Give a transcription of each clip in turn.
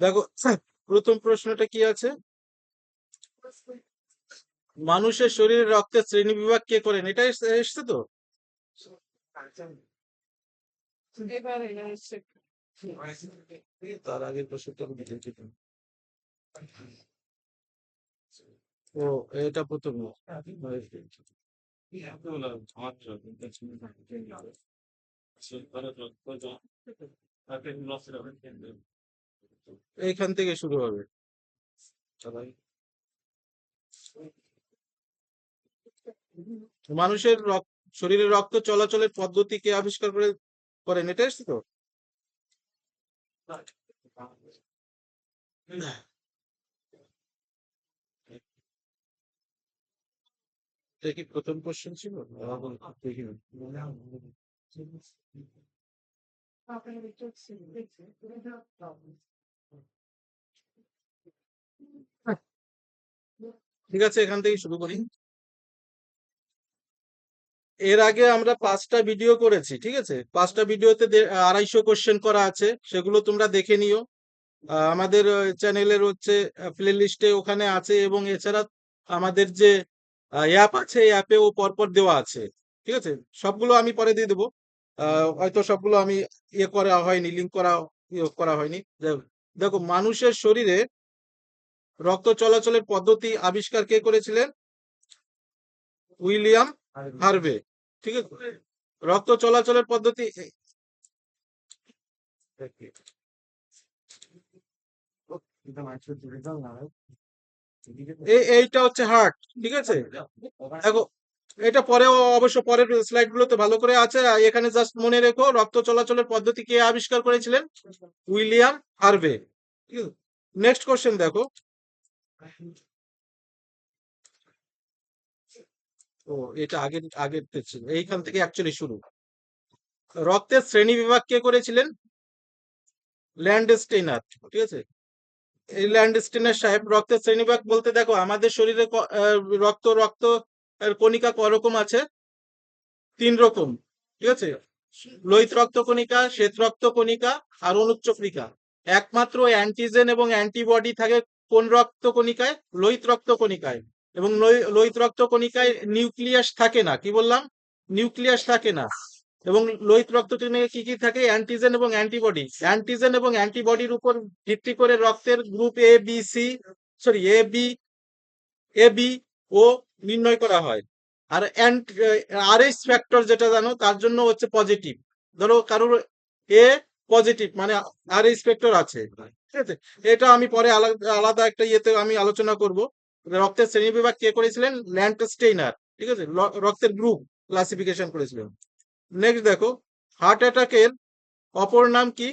দেখো প্রথম প্রশ্নটা কি আছে? মানুষের শরীরে রক্তের শ্রেণি বিভাগ কে করেন? এটা এস- এসছে তো? তার আগের প্রশ্নটা। ও এটা প্রথম এইখান থেকে শুরু হবে। মানুষের শরীরে রক্ত চলাচলের পদ্ধতি কে আবিষ্কার করে করেন এটা এসছে তো এটা কি প্রথম কোশ্চেন ছিল ঠিক আছে। এখান থেকে শুরু করি। এর আগে আমরা পাঁচটা ভিডিও করেছি ঠিক আছে? পাঁচটা ভিডিওতে আড়াইশো কোশ্চেন করা আছে সেগুলো তোমরা দেখে নিও। আমাদের চ্যানেলের হচ্ছে প্লে লিস্টে ওখানে আছে এবং এছাড়া আমাদের যে অ্যাপ আছে এই অ্যাপেও পরপর দেওয়া আছে ঠিক আছে? সবগুলো আমি পরে দিয়ে দেবো। হয়তো সবগুলো আমি ইয়ে করা হয়নি লিঙ্ক করা ইয়ে করা হয়নি। দেখো মানুষের শরীরে রক্ত চলাচলের পদ্ধতি আবিষ্কার কে করেছিলেন? William Harvey. ঠিক আছে? রক্ত চলাচলের পদ্ধতি এইটা হচ্ছে হার্ট, ঠিক আছে? দেখো, এটা পরেও অবশ্য পরের স্লাইড গুলোতে ভালো করে আছে। এখানে জাস্ট মনে রেখো, রক্ত চলাচলের পদ্ধতি কে আবিষ্কার করেছিলেন? উইলিয়াম হার্ভে নেক্সট কোশ্চেন দেখো। ও, এটা আগের আগের এইখান থেকে অ্যাকচুয়ালি শুরু। রক্তের শ্রেণি বিভাগ কে করেছিলেন? ল্যান্ডস্টেইনার ঠিক আছে? এই ল্যান্ডস্টেইনার সাহেব রক্তের শ্রেণীবিভাগ বলতে দেখো, আমাদের শরীরে রক্ত রক্ত কণিকা করকম আছে? তিন রকম, ঠিক আছে? লোহিত রক্ত কণিকা, শ্বেত রক্ত কণিকা আর অনুচ্চক্রিকা একমাত্র অ্যান্টিজেন এবং অ্যান্টিবডি থাকে কোন রক্ত কণিকায়? লোহিত রক্ত কণিকায়। এবং লোহিত রক্ত কণিকায় নিউক্লিয়াস থাকে না, কি বললাম? নিউক্লিয়াস থাকে না। এবং লোহিত রক্ত কণিকায় কি কি থাকে? অ্যান্টিজেন এবং অ্যান্টিবডি অ্যান্টিজেন এবং অ্যান্টিবডির উপর ভিত্তি করে রক্তের group A B C sorry A B A B O নির্ণয় করা হয়। আর আর এইচ ফ্যাক্টর যেটা জানো, তার জন্য হচ্ছে পজিটিভ ধরো কারোর এ পজিটিভ মানে আর এইচ ফ্যাক্টর আছে। ঠিক আছে? এটা আমি পরে আলাদা আলাদা একটা ইয়েতে আমি আলোচনা করব। রক্তের শ্রেণি বিভাগ কে করেছিলেন? ল্যান্ড স্টেইনার ঠিক আছে? রক্তের গ্রুপ ক্লাসিফিকেশন করেছিলেন। নেক্সট দেখো হার্ট অ্যাটাকের অপর নাম কি?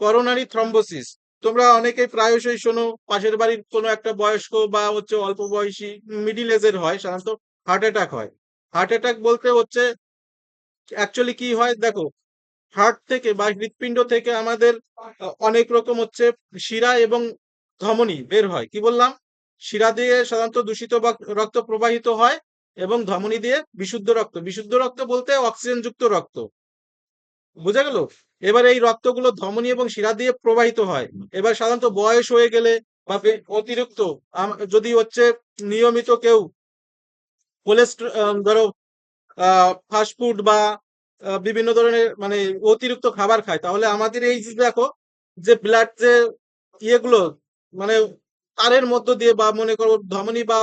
করোনারি থ্রম্বোসিস তোমরা অনেকেই প্রায়শই শোনো, পাশের বাড়ির কোনো একটা বয়স্ক বা হচ্ছে অল্প বয়সী মিডিল এজের হয়, সাধারণত হার্ট অ্যাটাক হয়। হার্ট অ্যাটাক বলতে হচ্ছে অ্যাকচুয়ালি কি হয়? দেখো হার্ট থেকে বা হৃৎপিণ্ড থেকে আমাদের অনেক রকম হচ্ছে শিরা এবং ধমনী বের হয়। কি বললাম? শিরা দিয়ে সাধারণত দূষিত বক- রক্ত প্রবাহিত হয় এবং ধমনী দিয়ে বিশুদ্ধ রক্ত। বিশুদ্ধ রক্ত বলতে অক্সিজেন যুক্ত রক্ত। বোঝা গেল? এবার এই রক্তগুলো ধমনী এবং শিরা দিয়ে প্রবাহিত হয়। এবার সাধারণত বয়স হয়ে গেলে বা অতিরিক্ত যদি হচ্ছে নিয়মিত কেউ কোলেস্ট্রল ধরো ফাস্টফুড বা বিভিন্ন ধরনের মানে অতিরিক্ত খাবার খায়, তাহলে আমাদের এই দেখো, যে ব্লাড যে ইয়েগুলো মানে তারের মধ্য দিয়ে বা মনে করো ধমনী বা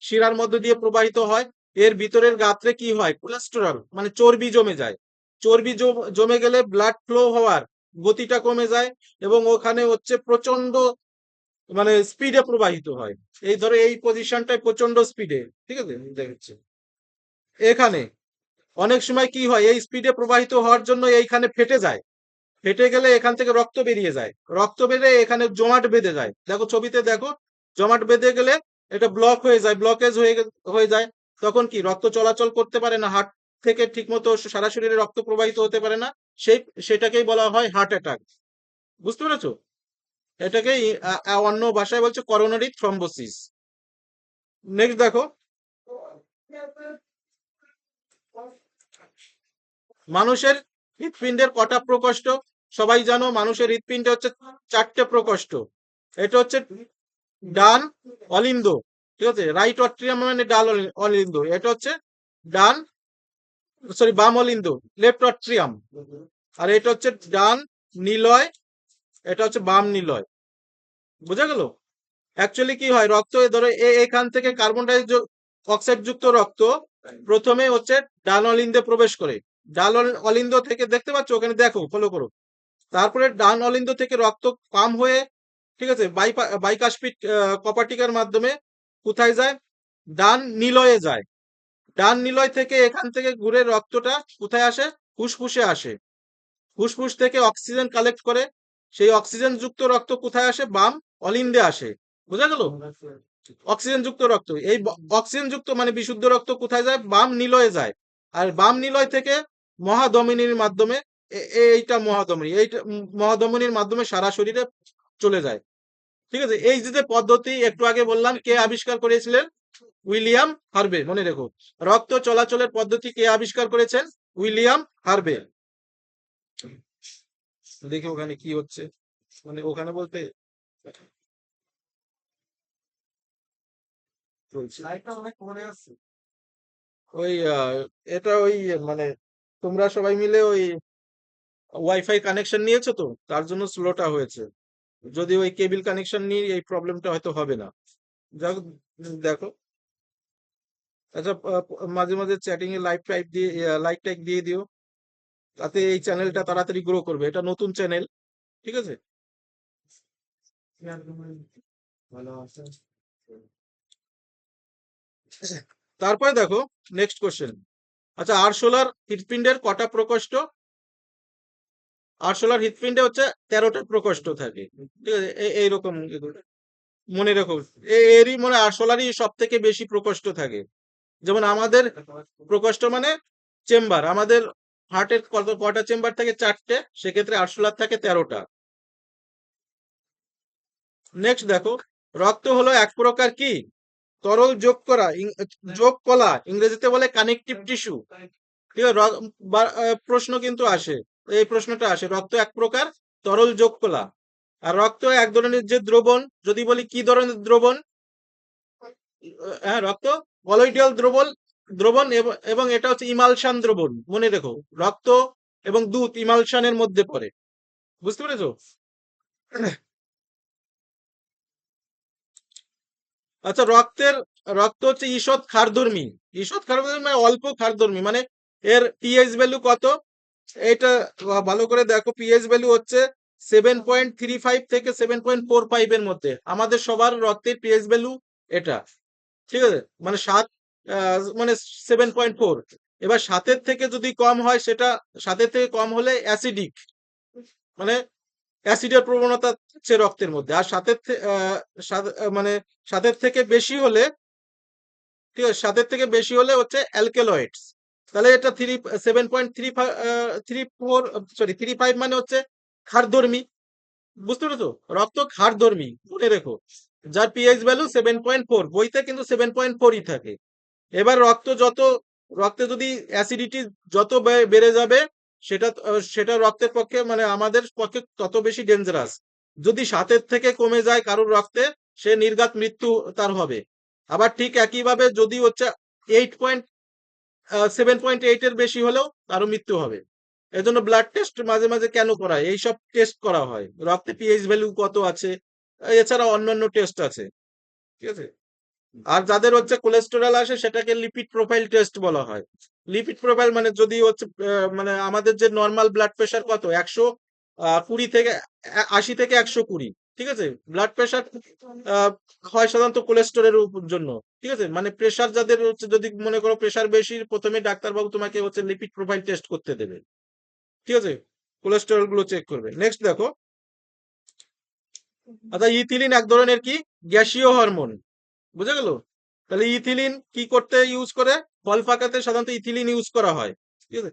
শিরার মধ্য দিয়ে প্রবাহিত হয়, এর ভিতরের গাত্রে কি হয়? কোলেস্টেরল মানে চর্বি জমে যায়। চর্বি জম- গেলে ব্লাড ফ্লো হওয়ার গতিটা কমে যায় এবং ওখানে হচ্ছে প্রচণ্ড মানে স্পিডে প্রবাহিত হয়। এই ধরো এই পজিশনটায় প্রচণ্ড স্পিডে ঠিক আছে? দেখছে। এখানে অনেক সময় কি হয়? এই স্পিডে প্রবাহিত হওয়ার জন্য এইখানে ফেটে যায়। ফেটে গেলে এখান থেকে রক্ত বেরিয়ে যায়। রক্ত বেরিয়ে এখানে জমাট বেঁধে যায়। দেখো ছবিতে দেখো, জমাট বেঁধে গেলে এটা ব্লক হয়ে যায় ব্লকেজ হয়ে হয়ে যায়, তখন কি রক্ত চলাচল করতে পারে না হার্ট থেকে ঠিকমতো সারা শরীরে রক্ত প্রবাহিত হতে পারে না সেই সেটাকেই বলা হয় হার্ট অ্যাটাক বুঝতে পেরেছ? এটাকে অন্য ভাষায় বলছে করোনারি থ্রম্বোসিস নেক্সট দেখো। মানুষের হৃৎপিণ্ডের কটা প্রকোষ্ঠ? সবাই জানো, মানুষের হৃৎপিণ্ডে হচ্ছে চারটে প্রকোষ্ঠ। এটা হচ্ছে ডান, অলিন্দ। ঠিক আছে? রাইট অট্রিয়াম মানে ডাল, অলি- অলিন্দ। এটা হচ্ছে ডান সরি বাম, অলিন্দ। লেফট অট্রিয়াম আর এটা হচ্ছে ডান, নিলয়। এটা হচ্ছে বাম, নিলয়। বুঝা গেল? অ্যাকচুয়ালি কি হয়? রক্ত ধরো এখান থেকে কার্বন ডাই অক্সাইড যুক্ত রক্ত প্রথমে হচ্ছে ডান, অলিন্দে প্রবেশ করে। ডাল, অল- অলিন্দ থেকে দেখতে পাচ্ছ? ওখানে দেখো ফলো করো। তারপরে ডান, অলিন্দ থেকে রক্ত পাম হয়ে ঠিক আছে? বাইকাস্পিড কপাটিকার মাধ্যমে কোথায় যায়? ডান নিলয়ে যায়। ডান নিলয় থেকে এখান থেকে ঘুরে রক্তটা কোথায় আসে? ফুসফুসে আসে। ফুসফুস থেকে অক্সিজেন কালেক্ট করে সেই অক্সিজেন যুক্ত রক্ত কোথায় আসে? বাম অলিন্দে আসে। বোঝা গেল? অক্সিজেন যুক্ত রক্ত। এই অক্সিজেন যুক্ত মানে বিশুদ্ধ রক্ত কোথায় যায়? বাম নিলয়ে যায়। আর বাম নিলয় থেকে মহাধমনীর মাধ্যমে এইটা মহাধমনী। এইটা উম, মহাধমনীর মাধ্যমে সারা শরীরে চলে যায়। ঠিক আছে? এই যে পদ্ধতি একটু আগে বললাম কে আবিষ্কার করেছিলেন? উইলিয়াম হার্বে মনে রেখো। রক্ত চলাচলের পদ্ধতি কে আবিষ্কার করেছেন? William Harvey. দেখি ওখানে কি হচ্ছে। মানে ওখানে বলতে ওই এটা ওই মানে তোমরা সবাই মিলে ওই ওয়াইফাই কানেকশন নিয়েছো তো? তার জন্য স্লোটা হয়েছে। যদি ওই কেবিল কানেকশন নিয়ে এই প্রবলেমটা হয়তো হবে না। যাক, দেখো। আচ্ছা মাঝে মাঝে চ্যাটিং এ লাইভ টাইপ দিয়ে লাইক টাইক দিয়ে দিও। তাতে এই চ্যানেলটা তাড়াতাড়ি গ্রো করবে। এটা নতুন চ্যানেল ঠিক আছে? তারপরে দেখো নেক্সট কোশ্চেন আচ্ছা আরশোলার হৃৎপিণ্ডের কটা প্রকোষ্ঠ? আরশোলার হৃৎপিণ্ডে হচ্ছে তেরোটা প্রকোষ্ঠ থাকে। ঠিক আছে? এইরকম। মনে রেখো। এরই মানে আরশোলারই সব থেকে বেশি প্রকোষ্ঠ থাকে। যেমন আমাদের প্রকোষ্ঠ মানে চেম্বার। আমাদের হার্টের কত কটা চেম্বার থাকে? চারটে। সেক্ষেত্রে আরশোলার থাকে তেরোটা। নেক্সট দেখো। রক্ত হলো এক প্রকার কি? তরল যোগ করা যোগ কলা। ইংরেজিতে বলে কানেকটিভ টিস্যু ঠিক আছে? প্রশ্ন কিন্তু আসে। এই প্রশ্নটা আসে, রক্ত এক প্রকার, তরল যোগ কলা। আর রক্ত এক ধরনের যে দ্রবণ, যদি বলি কি ধরনের দ্রবণ? হ্যাঁ রক্ত কলয়েডিয়াল দ্রবণ দ্রবণ এবং এটা হচ্ছে ইমালশান দ্রবণ, মনে রেখো। রক্ত এবং দুধ ইমালশানের মধ্যে পড়ে। বুঝতে পেরেছ? আচ্ছা রক্তের, রক্ত হচ্ছে ঈষৎ ক্ষারধর্মী ঈষৎ ক্ষারধর্মী মানে অল্প ক্ষারধর্মী মানে এর পিএইচ ভ্যালু কত? এটা ভালো করে দেখো পিএইচ ভ্যালু হচ্ছে সেভেন পয়েন্ট থ্রি ফাইভ থেকে সেভেন পয়েন্ট ফোর ফাইভ এর মধ্যে। আমাদের সবার রক্তের পিএইচ ভ্যালু এটা, ঠিক আছে? মানে সাত মানে সেভেন পয়েন্ট ফোর এবার সাতের থেকে যদি কম হয়, সেটা সাতের থেকে কম হলে অ্যাসিডিক মানে অ্যাসিডের প্রবণতা হচ্ছে রক্তের মধ্যে। আর সাতের মানে সাতের থেকে বেশি হলে, ঠিক আছে? সাতের থেকে বেশি হলে হচ্ছে অ্যালকেলয়েডস তাহলে এটা three seven point three three four sorry three five মানে হচ্ছে ক্ষারধর্মী। বুঝতে পেরেছ? রক্ত ক্ষারধর্মী মনে রেখো। যার pH value seven point four বইতে কিন্তু সেভেন পয়েন্ট ফোরই থাকে। এবার রক্ত যত, রক্তে যদি অ্যাসিডিটি যত বেড়ে যাবে, সেটা সেটা রক্তের পক্ষে মানে আমাদের পক্ষে তত বেশি ডেঞ্জারাস যদি সাতের থেকে কমে যায় কারোর রক্তে, সে নির্ঘাত মৃত্যু তার হবে। আবার ঠিক একইভাবে যদি হচ্ছে এইট পয়েন্ট সেভেন পয়েন্ট বেশি হলেও তারও মৃত্যু হবে। এজন্য ব্লাড টেস্ট মাঝে মাঝে কেন করা হয়? এইসব টেস্ট করা হয়। রক্তে পিএইচ ভ্যালু কত আছে? এছাড়া অন্যান্য টেস্ট আছে। ঠিক আছে? আর যাদের হচ্ছে কোলেস্টেরল আসে, সেটাকে লিপিড প্রোফাইল টেস্ট বলা হয়। লিপিড প্রোফাইল মানে যদি হচ্ছে মানে আমাদের যে নর্মাল ব্লাড প্রেশার কত? একশো কুড়ি থেকে আশি থেকে একশো কুড়ি। ঠিক আছে? ব্লাড প্রেশার হয় সাধারণত কোলেস্টেরলের উপর জন্য। ঠিক আছে? মানে প্রেশার যাদের হচ্ছে, যদি মনে করো প্রেশার বেশি, প্রথমে ডাক্তারবাবু তোমাকে হচ্ছে লিপিড প্রোফাইল টেস্ট করতে দেবে। ঠিক আছে? কোলেস্টেরলগুলো চেক করবে। নেক্সট দেখো। আচ্ছা ইথিলিন এক ধরনের কি? গ্যাসীয় হরমোন বুঝে গেল? তাহলে ইথিলিন কি করতে ইউজ করে? ফল পাকাতে সাধারণত ইথিলিন ইউজ করা হয়। ঠিক আছে?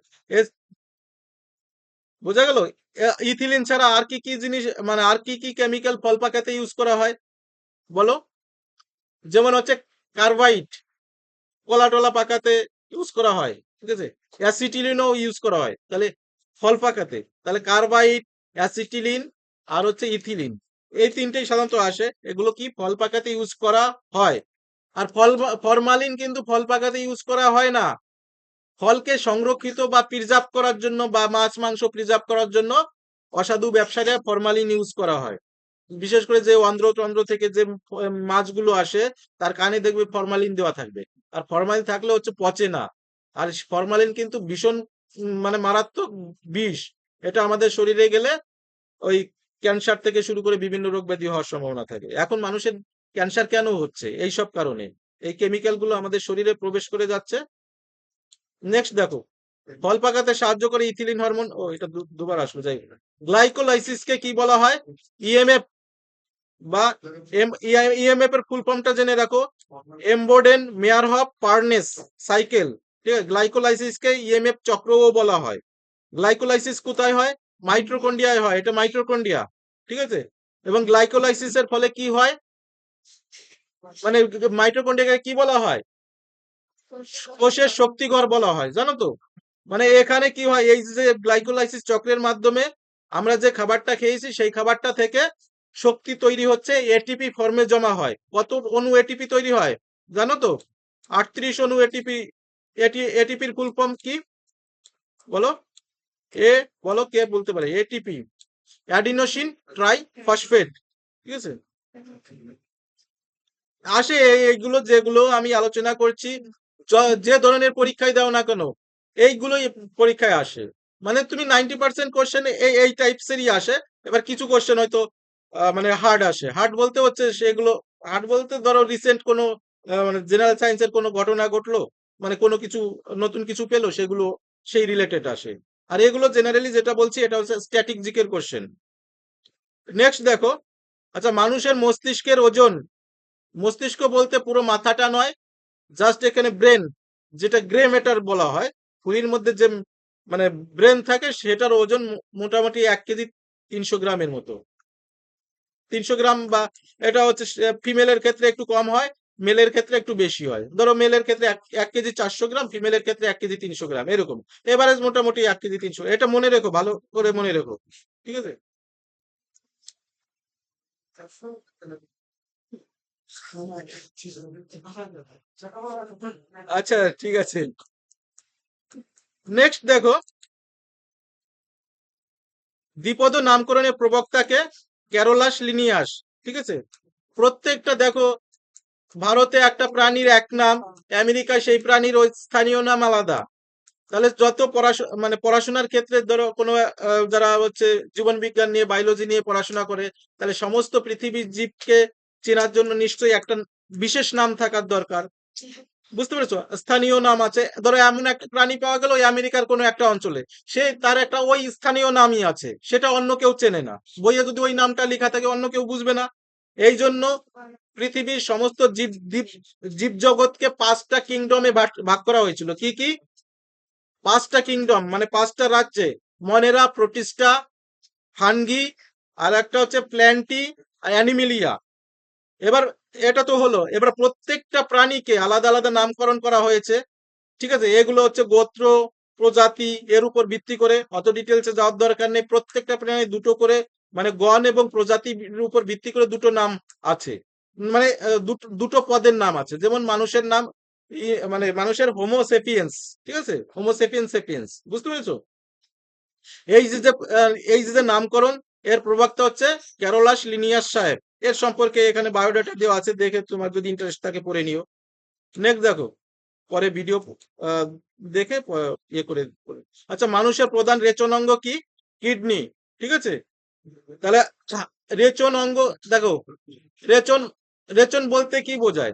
বোঝা গেল? ইথিলিন ছাড়া আর কি কি জিনিস মানে আর কি কি কেমিক্যাল ফল পাকাতে ইউজ করা হয়? বলো। যেমন হচ্ছে কার্বাইড কলা টলা পাকাতে ইউজ করা হয়, ঠিক আছে? অ্যাসিটিলিনও ইউজ করা হয়, তাহলে ফল পাকাতে। তাহলে কার্বাইড অ্যাসিটিলিন আর হচ্ছে ইথিলিন। এই তিনটেই সাধারণত আসে, এগুলো কি ফল পাকাতে ইউজ করা হয়। আর ফল, ফরমালিন কিন্তু ফল পাকাতে ইউজ করা হয় না। ফলকে সংরক্ষিত বা প্রিজার্ভ করার জন্য বা মাছ, মাংস প্রিজার্ভ করার জন্য অসাধু ব্যবসায়ীরা ফরমালিন ইউজ করা হয়। বিশেষ করে যে অন্ধ্র চন্দ্র থেকে যে মাছগুলো আসে, তার কানে দেখবে ফরমালিন দেওয়া থাকবে। আর ফরমালিন থাকলে হচ্ছে পচে না। আর ফরমালিন কিন্তু ভীষণ মানে মারাত্মক বিষ। এটা আমাদের শরীরে গেলে ওই ক্যান্সার থেকে শুরু করে বিভিন্ন রোগ ব্যাধি হওয়ার সম্ভাবনা থাকে। এখন মানুষের ক্যান্সার কেন হচ্ছে? এই সব কারণে। এই কেমিক্যালগুলো আমাদের শরীরে প্রবেশ করে যাচ্ছে। নেক্সট দেখো, ফল পাকাতে সাহায্য করে ইথিলিন হরমোন, ও এটা দুবার আসলো, যাই গ্লাইকোলাইসিসকে কি বলা হয়? ইএমএফ বা ইএমএফ এর ফুল ফর্মটা জেনে রাখো। এমবোডেন মেয়ারহফ পার্নেস সাইকেল, ঠিক আছে? গ্লাইকোলাইসিসকে ইএমএফ চক্রও বলা হয়। গ্লাইকোলাইসিস কোথায় হয়? মাইট্রোকন্ডিয়ায় হয়। এটা মাইট্রোকন্ডিয়া ঠিক আছে? এবং গ্লাইকোলাইসিসের ফলে কি হয়? মানে মাইট্রোকন্ডিয়াকে কি বলা হয়? কোষের শক্তিঘর বলা হয়, জানো তো? মানে এখানে কি হয়, এই যে গ্লাইকোলাইসিস চক্রের মাধ্যমে আমরা যে খাবারটা খেয়েছি, সেই খাবারটা থেকে শক্তি তৈরি হচ্ছে এটিপি ফর্মে জমা হয়। কত অনু এটিপি তৈরি হয়, জানো তো? আটত্রিশ অনু এটিপি এটি এটিপির ফুল ফর্ম কি? বলো? এ, বলো কে বলতে পারে? এটিপি অ্যাডিনোসিন ট্রাই ফসফেট ঠিক আছে? আসে এই- এইগুলো যেগুলো আমি আলোচনা করছি। য- ধরনের পরীক্ষায় দাও না কেন, এইগুলোই পরীক্ষায় আসে। মানে তুমি নাইনটি পার্সেন্ট কোশ্চেন এই এই টাইপসেরই আসে, এবার কিছু কোশ্চেন হয়তো মানে হার্ড আসে। হার্ড বলতে হচ্ছে সেগুলো হার্ড বলতে ধরো রিসেন্ট কোনো মানে জেনারেল সায়েন্সের কোনো ঘটনা ঘটলো মানে কোনো কিছু, নতুন কিছু পেল, সেগুলো সেই রিলেটেড আসে। আর এগুলো জেনারেলি যেটা বলছি, এটা হচ্ছে স্ট্যাটিক জিকের কোশ্চেন নেক্সট দেখো আচ্ছা মানুষের মস্তিষ্কের ওজন। মস্তিষ্ক বলতে পুরো মাথাটা নয় জাস্ট এখানে ব্রেন যেটা গ্রে ম্যাটার বলা হয়, খুলির মধ্যে যে মানে ব্রেন থাকে, সেটার ওজন মোটামুটি এক কেজি তিনশো গ্রামের মতো। তিনশো গ্রাম বা এটা হচ্ছে ফিমেলের ক্ষেত্রে একটু কম হয় মেলের ক্ষেত্রে একটু বেশি হয়। ধরো মেলের ক্ষেত্রে এক কেজি চারশো গ্রাম ফিমেলের ক্ষেত্রে এক কেজি তিনশো গ্রাম, এরকম। এভারেজ মোটামুটি এক কেজি তিনশো, এটা মনে রেখো, ভালো করে মনে রেখো, ঠিক আছে? আচ্ছা ঠিক আছে। নেক্সট দেখো। দ্বিপদ নামকরণের প্রবক্তাকে ক্যারোলাস লিনিয়াস, ঠিক আছে? প্রত্যেকটা দেখো, ভারতে একটা প্রাণীর এক নাম, আমেরিকায় সেই প্রাণীর ওই স্থানীয় নাম আলাদা। তাহলে যত পড়াশোনা মানে পড়াশোনার ক্ষেত্রে ধরো কোনো যারা হচ্ছে জীবন বিজ্ঞান নিয়ে বায়োলজি নিয়ে পড়াশোনা করে, তাহলে সমস্ত পৃথিবীর জীবকে চেনার জন্য নিশ্চয়ই একটা বিশেষ নাম থাকার দরকার। বুঝতে পেরেছ? স্থানীয় নাম আছে। ধরো এমন একটা প্রাণী পাওয়া গেল ওই আমেরিকার কোনো একটা অঞ্চলে। সে তার একটা ওই স্থানীয় নামই আছে। সেটা অন্য কেউ চেনে না। বইয়ে যদি ওই নামটা লেখা থাকে, অন্য কেউ বুঝবে না। এই জন্য পৃথিবীর সমস্ত জীব জীব জীব জগৎকে পাঁচটা কিংডমে ভাগ করা হয়েছিল। কি কি? পাঁচটা কিংডম মানে পাঁচটা রাজ্যে। মনেরা, প্রোটিস্টা ফানগি আর একটা হচ্ছে প্ল্যান্টি অ্যানিমিলিয়া। এবার এটা তো হলো, এবার প্রত্যেকটা প্রাণীকে আলাদা আলাদা নামকরণ করা হয়েছে, ঠিক আছে? এগুলো হচ্ছে গোত্র, প্রজাতি, এর উপর ভিত্তি করে, অত ডিটেলসে যাওয়ার দরকার নেই, প্রত্যেকটা প্রাণী দুটো করে মানে গণ এবং প্রজাতির উপর ভিত্তি করে দুটো নাম আছে। মানে দুটো পদের নাম আছে, যেমন মানুষের নাম মানে মানুষের হোমোসেপিয়েন্স ঠিক আছে? হোমোসেপিয়েন্স সেপিয়েন্স বুঝতে পেরেছ? এই যে এই যে নামকরণ এর প্রবক্তা হচ্ছে ক্যারোলাস লিনিয়াস সাহেব। এর সম্পর্কে এখানে বায়োডাটা দেওয়া আছে, দেখে তোমার যদি ইন্টারেস্ট থাকে পড়ে নিও। নেক্সট দেখো, পরে ভিডিও দেখে ইয়ে করে। আচ্ছা মানুষের প্রধান রেচন অঙ্গ কি? কিডনি, ঠিক আছে? তাহলে রেচন অঙ্গ, দেখো, রেচন রেচন বলতে কি বোঝায়?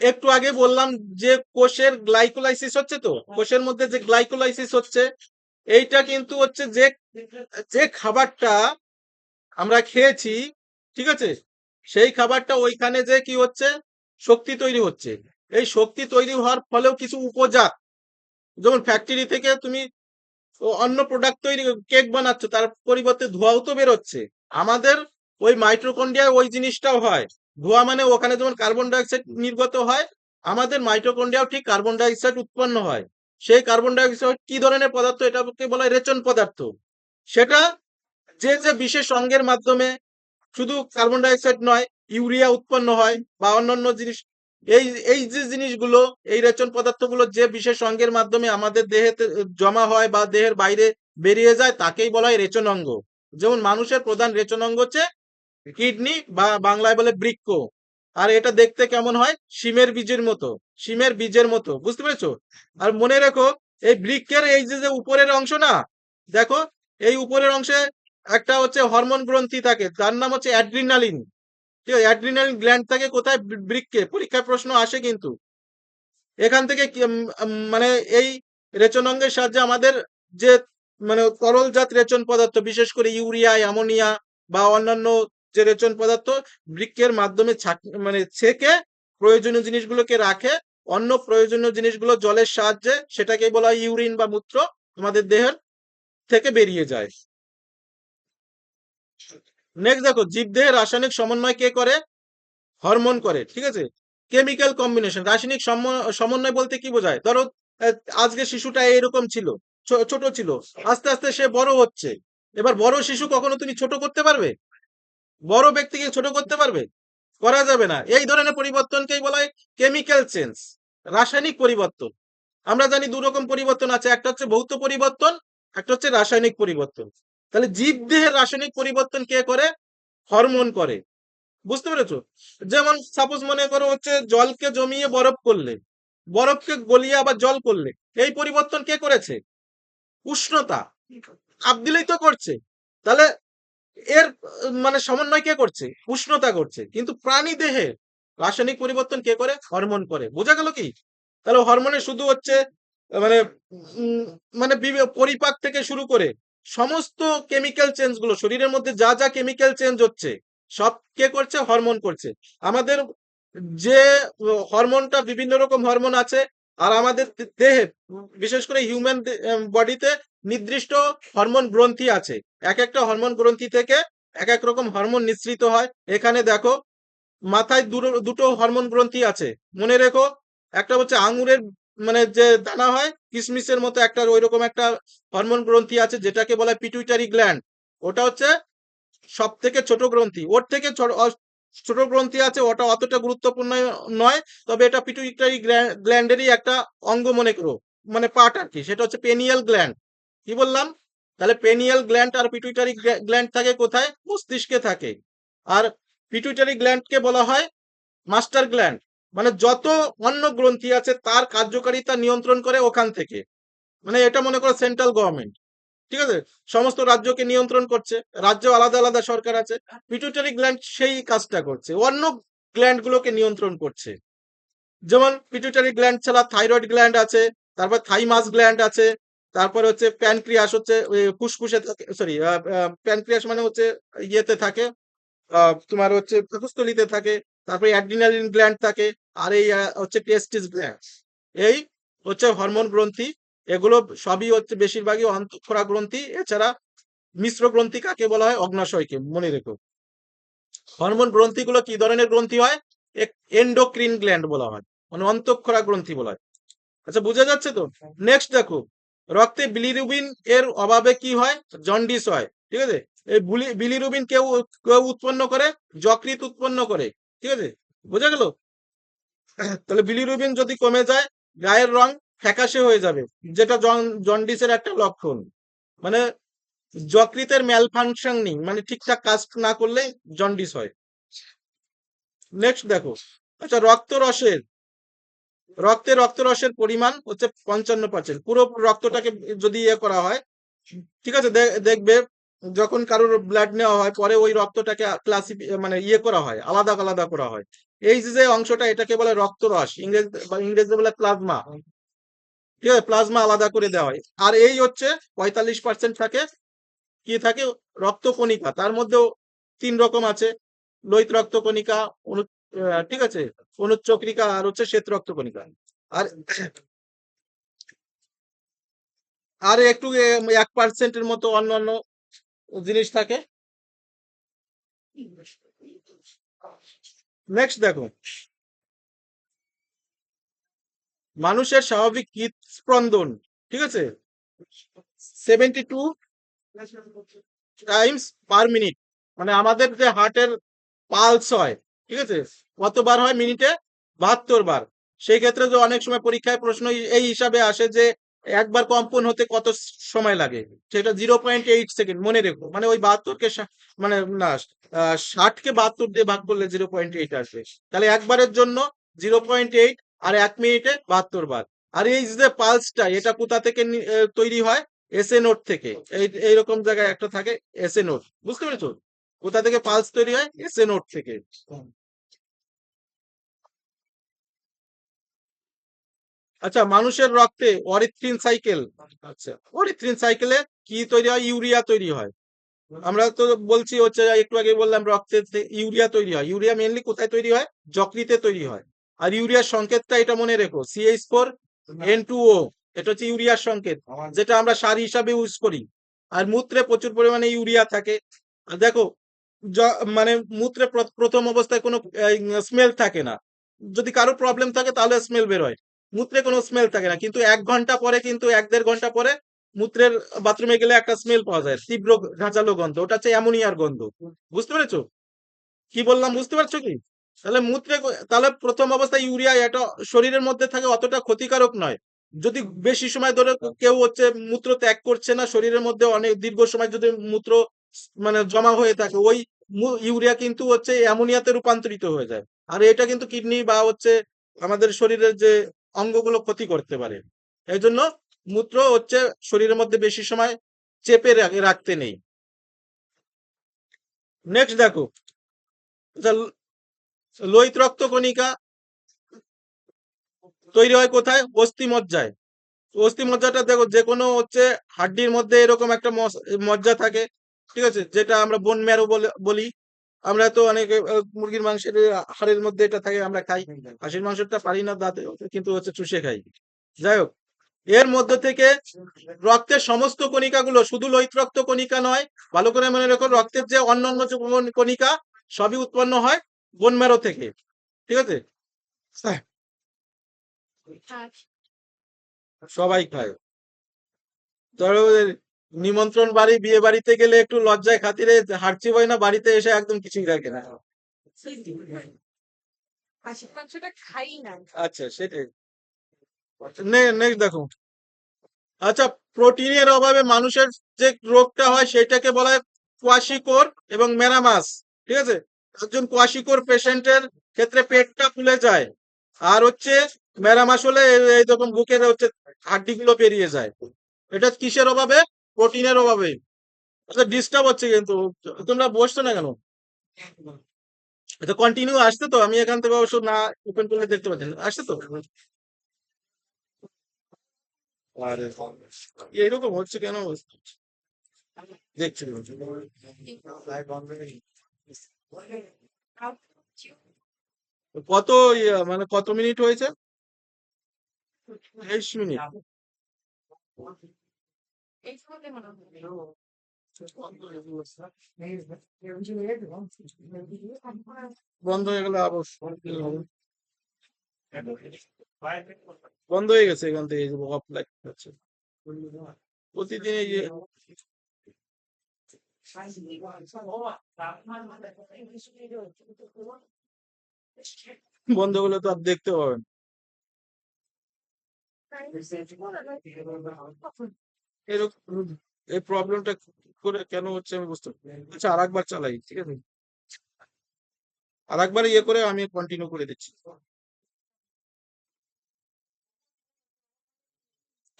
একটু আগে বললাম যে কোষের গ্লাইকোলাইসিস হচ্ছে তো? কোষের মধ্যে যে গ্লাইকোলাইসিস হচ্ছে এইটা কিন্তু হচ্ছে যে যে খাবারটা আমরা খেয়েছি, ঠিক আছে? সেই খাবারটা ওইখানে যে কি হচ্ছে? শক্তি তৈরি হচ্ছে। এই শক্তি তৈরি হওয়ার ফলেও কিছু উপজাত। যেমন ফ্যাক্টরি থেকে তুমি অন্য প্রোডাক্ট তৈরি কেক বানাচ্ছ, তার পরিবর্তে ধোঁয়াও তো বেরোচ্ছে। আমাদের ওই মাইট্রোকন্ডিয়ায় ওই জিনিসটাও হয়। ধোঁয়া মানে ওখানে যেমন কার্বন ডাইঅক্সাইড নির্গত হয়, আমাদের মাইটোকন্ড্রিয়াও ঠিক কার্বন ডাইঅক্সাইড উৎপন্ন হয়। সেই কার্বন ডাইঅক্সাইড কি ধরনের পদার্থ? এটাকে বলা হয় রেচন পদার্থ। সেটা যে যে বিশেষ অঙ্গের মাধ্যমে শুধু কার্বন ডাইঅক্সাইড নয়, ইউরিয়া উৎপন্ন হয় বা অন্যান্য জিনিস, এই এই যে জিনিসগুলো, এই রেচন পদার্থগুলো যে বিশেষ অঙ্গের মাধ্যমে আমাদের দেহে জমা হয় বা দেহের বাইরে বেরিয়ে যায়, তাকেই বলা হয় রেচন অঙ্গ। যেমন মানুষের প্রধান রেচন অঙ্গ হচ্ছে কিডনি বা বাংলায় বলে বৃক্ষ। আর এটা দেখতে কেমন হয়? শিমের বীজের মতো। শিমের বীজের মতো, বুঝতে পেরেছ? আর মনে রেখো, এই বৃক্ষের এই যে যে উপরের অংশ না, দেখো, এই উপরের অংশে একটা হচ্ছে হরমোন গ্রন্থি থাকে, তার নাম হচ্ছে অ্যাড্রিনালিন। ঠিক আছে, অ্যাড্রিনালিন গ্ল্যান্ড থাকে কোথায় বৃ- বৃক্কে পরীক্ষায় প্রশ্ন আসে কিন্তু। এখান থেকে মানে এই রেচন অঙ্গের সাহায্যে আমাদের যে মানে তরলজাত রেচন পদার্থ, বিশেষ করে ইউরিয়া, অ্যামোনিয়া বা অন্যান্য যে রেচন পদার্থ, বৃক্ষের মাধ্যমে মানে ছেকে প্রয়োজনীয় জিনিসগুলোকে রাখে অন্য প্রয়োজনীয় জিনিসগুলো জলের সাহায্যে সেটাকে বলা হয় ইউরিন বা মূত্র, তোমাদের দেহের থেকে বেরিয়ে যায়। নেক্সট দেখো, জীবদেহের রাসায়নিক সমন্বয় কে করে? হরমোন করে, ঠিক আছে? কেমিক্যাল কম্বিনেশন রাসায়নিক সমন্বয় বলতে কি বোঝায়? ধরো আজকে শিশুটা এরকম ছিল ছোট ছিল, আস্তে আস্তে সে বড় হচ্ছে। এবার বড় শিশু কখনো তুমি ছোট করতে পারবে? বড় ব্যক্তিকে ছোট করতে পারবে? করা যাবে না। এই ধরনের পরিবর্তনকেই বলা হয় কেমিক্যাল চেঞ্জ রাসায়নিক পরিবর্তন। আমরা জানি দু রকম পরিবর্তন আছে, একটা হচ্ছে ভৌত পরিবর্তন, একটা হচ্ছে রাসায়নিক পরিবর্তন। তাহলে জীবদেহের রাসায়নিক পরিবর্তন কে করে? হরমোন করে। বুঝতে পেরেছ? যেমন সাপোজ মনে করো হচ্ছে জলকে জমিয়ে বরফ করলে, বরফকে গলিয়ে আবার জল করলে, এই পরিবর্তন কে করেছে? উষ্ণতা। চাপ দিলেই তো করছে। তাহলে এর মানে সমন্বয় কে করছে? উষ্ণতা করছে। কিন্তু প্রাণী দেহে রাসায়নিক পরিবর্তন কে করে? হরমোন করে। বোঝা গেল কি? তাহলে হরমোনে শুধু হচ্ছে মানে মানে পরিপাক থেকে শুরু করে সমস্ত কেমিক্যাল চেঞ্জগুলো, শরীরের মধ্যে যা যা কেমিক্যাল চেঞ্জ হচ্ছে, সব কে করছে? হরমোন করছে। আমাদের যে, হরমোনটা বিভিন্ন রকম হরমোন আছে, আর আমাদের দেহে, বিশেষ করে হিউম্যান বডিতে নির্দিষ্ট হরমোন গ্রন্থি আছে। এক একটা হরমোন গ্রন্থি থেকে এক এক রকম হরমোন নিঃসৃত হয়। এখানে দেখো মাথায় দুটো হরমোন গ্রন্থি আছে। মনে রেখো, একটা হচ্ছে আঙুরের মানে যে দানা হয় কিশমিশের মতো একটা ওই রকম একটা হরমোন গ্রন্থি আছে, যেটাকে বলা হয় পিটুইটারি গ্ল্যান্ড ওটা হচ্ছে সব থেকে ছোট গ্রন্থি। ওর থেকে ছোট গ্রন্থি আছে, ওটা অতটা গুরুত্বপূর্ণ নয়, তবে এটা পিটুইটারি গ্ল্যান্ডেরই একটা অঙ্গ মনে করো মানে পার্ট আর কি। সেটা হচ্ছে পেনিয়াল গ্ল্যান্ড কি বললাম? তাহলে পেনিয়াল গ্ল্যান্ড আর পিটুইটারি গ্ল্যান্ড থাকে কোথায়? মস্তিষ্কে থাকে। আর পিটুইটারি গ্ল্যান্ডকে বলা হয় মাস্টার গ্ল্যান্ড মানে যত অন্য গ্রন্থি আছে, তার কার্যকারিতা নিয়ন্ত্রণ করে ওখান থেকে। মানে এটা মনে করো সেন্ট্রাল গভর্নমেন্ট ঠিক আছে? সমস্ত রাজ্যকে নিয়ন্ত্রণ করছে। রাজ্য আলাদা আলাদা সরকার আছে। পিটুইটারি গ্ল্যান্ড সেই কাজটা করছে। অন্য গ্ল্যান্ড গুলোকে নিয়ন্ত্রণ করছে। যেমন পিটুইটারি গ্ল্যান্ড ছাড়া থাইরয়েড গ্ল্যান্ড আছে, তারপর থাইমাস গ্ল্যান্ড আছে, তারপর হচ্ছে প্যানক্রিয়াস হচ্ছে ফুসফুসে থাকে সরি প্যানক্রিয়াস মানে হচ্ছে ইয়েতে থাকে তোমার হচ্ছে পাকস্থলিতে থাকে তারপরে অ্যাড্রিনালিন গ্ল্যান্ড থাকে আর এই হচ্ছে টেস্টিস গ্ল্যান্ড এই হচ্ছে হরমোন গ্রন্থি এগুলো সবই হচ্ছে বেশিরভাগই অন্তঃক্ষরা গ্রন্থি এছাড়া মিশ্র গ্রন্থি কাকে বলা হয়? অগ্নাশয়কে মনে রেখো। হরমোন গ্রন্থিগুলো কি ধরনের গ্রন্থি হয়? এন্ডোক্রিন গ্ল্যান্ড বলা হয় মানে অন্তঃক্ষরা গ্রন্থি বলা হয়। আচ্ছা বোঝা যাচ্ছে তো? নেক্সট দেখো রক্তে বিলিরুবিন এর অভাবে কি হয়? জন্ডিস হয় ঠিক আছে? এই বুলি- বিলিরুবিন কেউ কেউ উৎপন্ন করে যকৃত উৎপন্ন করে, ঠিক আছে? বোঝা গেল? তাহলে বিলিরুবিন যদি কমে যায়, গায়ের রং ফ্যাকাশে হয়ে যাবে, যেটা জন- জন্ডিসের একটা লক্ষণ। মানে যকৃতের ম্যালফাংশনিং মানে ঠিকঠাক কাজ না করলে জন্ডিস হয়। নেক্সট দেখো আচ্ছা রক্ত রক্তরসের। রক্তে রক্তরসের পরিমাণ হচ্ছে পঞ্চান্ন পার্সেন্ট পুরো রক্তটাকে যদি ইয়ে করা হয়, ঠিক আছে? দেখবে যখন কারোর ব্লাড নেওয়া হয়, পরে ওই রক্তটাকে ক্লাসিফি মানে ইয়ে করা হয়, আলাদা আলাদা করা হয়। এই যে অংশটা, এটাকে বলে রক্তরস, ইংরেজ ইংরেজিতে বলে প্লাজমা ঠিক আছে? প্লাজমা আলাদা করে দেওয়া হয়। আর এই হচ্ছে পঁয়তাল্লিশ পার্সেন্ট থাকে, কি থাকে? রক্তকণিকা। তার মধ্যেও তিন রকম আছে। লোহিত রক্তকণিকা, অনু ঠিক আছে? অনুচক্রিকা আর হচ্ছে শ্বেত রক্তকণিকা। আর আর একটু এক পার্সেন্টের মতো অন্যান্য জিনিস থাকে। নেক্সট দেখো। মানুষের স্বাভাবিক হৃদস্পন্দন ঠিক আছে? Seventy two times per minute মানে আমাদের যে হার্টের পালস হয়, ঠিক আছে? কতবার হয়? মিনিটে বাহাত্তর বার। সেই ক্ষেত্রে যে অনেক সময় পরীক্ষায় প্রশ্ন এই- এই হিসাবে আসে যে একবার কম্পন হতে কত সময় লাগে? সেটা জিরো পয়েন্ট এইট সেকেন্ড, মনে রেখো। মানে ওই বাহাত্তরকে মানে না ষাটকে বাহাত্তর দিয়ে ভাগ করলে জিরো পয়েন্ট এইট আসবে। তাহলে একবারের জন্য জিরো পয়েন্ট এইট আর এক মিনিটে বাহাত্তর বার আর এই যে পালসটা, এটা কোথা থেকে তৈরি হয়? এসএ নোট থেকে। এই, এইরকম জায়গায় একটা থাকে এসএ নোট। বুঝতে পেরেছ? কোথা থেকে পালস তৈরি হয়? এসএ নোট থেকে। আচ্ছা মানুষের রক্তে অরিথ্রিন সাইকেল আচ্ছা অরিথ্রিন সাইকেলে কি তৈরি হয়? ইউরিয়া তৈরি হয়। আমরা তো বলছি হচ্ছে একটু আগে বললাম রক্তে ইউরিয়া তৈরি হয়। ইউরিয়া মেনলি কোথায় তৈরি হয়? যকৃতে তৈরি হয়। আর ইউরিয়ার সংকেতটা এটা মনে রেখো CH four N two O এটা হচ্ছে ইউরিয়ার সংকেত, যেটা আমরা সার হিসাবে ইউজ করি। আর মূত্রে প্রচুর পরিমাণে ইউরিয়া থাকে। আর দেখো মানে মূত্রে প্রথম অবস্থায় কোনো স্মেল থাকে না। যদি কারও প্রবলেম থাকে তাহলে স্মেল বের হয়। মূত্রে কোনো স্মেল থাকে না। কিন্তু এক ঘণ্টা পরে কিন্তু এক দেড় ঘণ্টা পরে মূত্রের বাথরুমে গেলে একটা স্মেল পাওয়া যায়, তীব্র ঝাঁচালো গন্ধ। ওটা হচ্ছে অ্যামোনিয়ার গন্ধ। বুঝতে পেরেছ? কি বললাম, বুঝতে পারছ কি? তাহলে মূত্রে তাহলে প্রথম অবস্থায় ইউরিয়া এটা শরীরের মধ্যে থাকে, অতটা ক্ষতিকারক নয়। যদি বেশি সময় ধরে কেউ হচ্ছে মূত্র ত্যাগ করছে না, শরীরের মধ্যে অনেক দীর্ঘ সময় যদি মূত্র মানে জমা হয়ে থাকে, ওই ইউরিয়া কিন্তু হচ্ছে অ্যামোনিয়াতে রূপান্তরিত হয়ে যায়। আর এটা কিন্তু কিডনি বা হচ্ছে আমাদের শরীরের যে অঙ্গগুলো ক্ষতি করতে পারে। এই জন্য মূত্র হচ্ছে শরীরের মধ্যে বেশি সময় চেপে রাখতে নেই। নেক্সট দেখো আচ্ছা, লোহিত রক্ত কণিকা তৈরি হয় কোথায়? অস্থি মজ্জায়। অস্থি মজ্জাটা দেখো যে কোনো হচ্ছে হাড্ডির মধ্যে এরকম একটা মজ্জা থাকে ঠিক আছে? যেটা আমরা বোন ম্যারো বলি। আমরা তো অনেক মুরগির মাংসের হাড়ের মধ্যে এটা থাকে আমরা খাই। হাঁসির মাংসটা পারি না দাঁতে কিন্তু হচ্ছে চুষে খাই। যাই হোক এর মধ্যে থেকে রক্তের সমস্ত কণিকাগুলো শুধু লোহিত রক্ত কণিকা নয় ভালো করে মনে রেখো রক্তের যে অন্যান্য কণিকা সবই উৎপন্ন হয় বোন ম্যারো থেকে। ঠিক আছে? সবাই খায়। ধরো নিমন্ত্রণ বাড়ি বিয়ে বাড়িতে গেলে একটু লজ্জায় খাতিরে হাঁটছি হয় না বাড়িতে এসে একদম কিছুই রাখে না। আচ্ছা সেটাই। নেক্সট দেখো। আচ্ছা প্রোটিনের অভাবে মানুষের যে রোগটা হয় সেটাকে বলা হয় কোয়াশিকোর এবং মেরামাস ঠিক আছে? একজন কোয়াশিকোর পেশেন্টের ক্ষেত্রে পেটটা ফুলে যায়। আর হচ্ছে মেরামাস হলে এই- এই রকম বুকের হচ্ছে হাড্ডিগুলো পেরিয়ে যায়। এটা কিসের অভাবে? প্রোটিনের অভাবে। ডিস্টার্ব হচ্ছে কিন্তু। তোমরা বসছো না কেন? এটা কন্টিনিউ আসছে তো? আমি এখান থেকে অবশ্য না ওপেন করলে দেখতে পাচ্ছি না। আসছে তো? আরে এরকম হচ্ছে কেন দেখছি। কত ইয়ে, মানে কত মিনিট হয়েছে? তেইশ মিনিট এই সময় মনে হয় বন্ধ হয়ে গেলে বন্ধ হয়ে গেছে এখান থেকে অফ প্রতিদিন এই যে বন্ধ হলে তো আর দেখতে পাবেন এরকম এই প্রবলেমটা করে কেন হচ্ছে আমি বুঝতে আচ্ছা আর একবার চালাই, ঠিক আছে? আর একবার ইয়ে করে আমি কন্টিনিউ করে দিচ্ছি।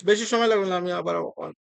বেশি সময় লাগবে না, আমি আবার on-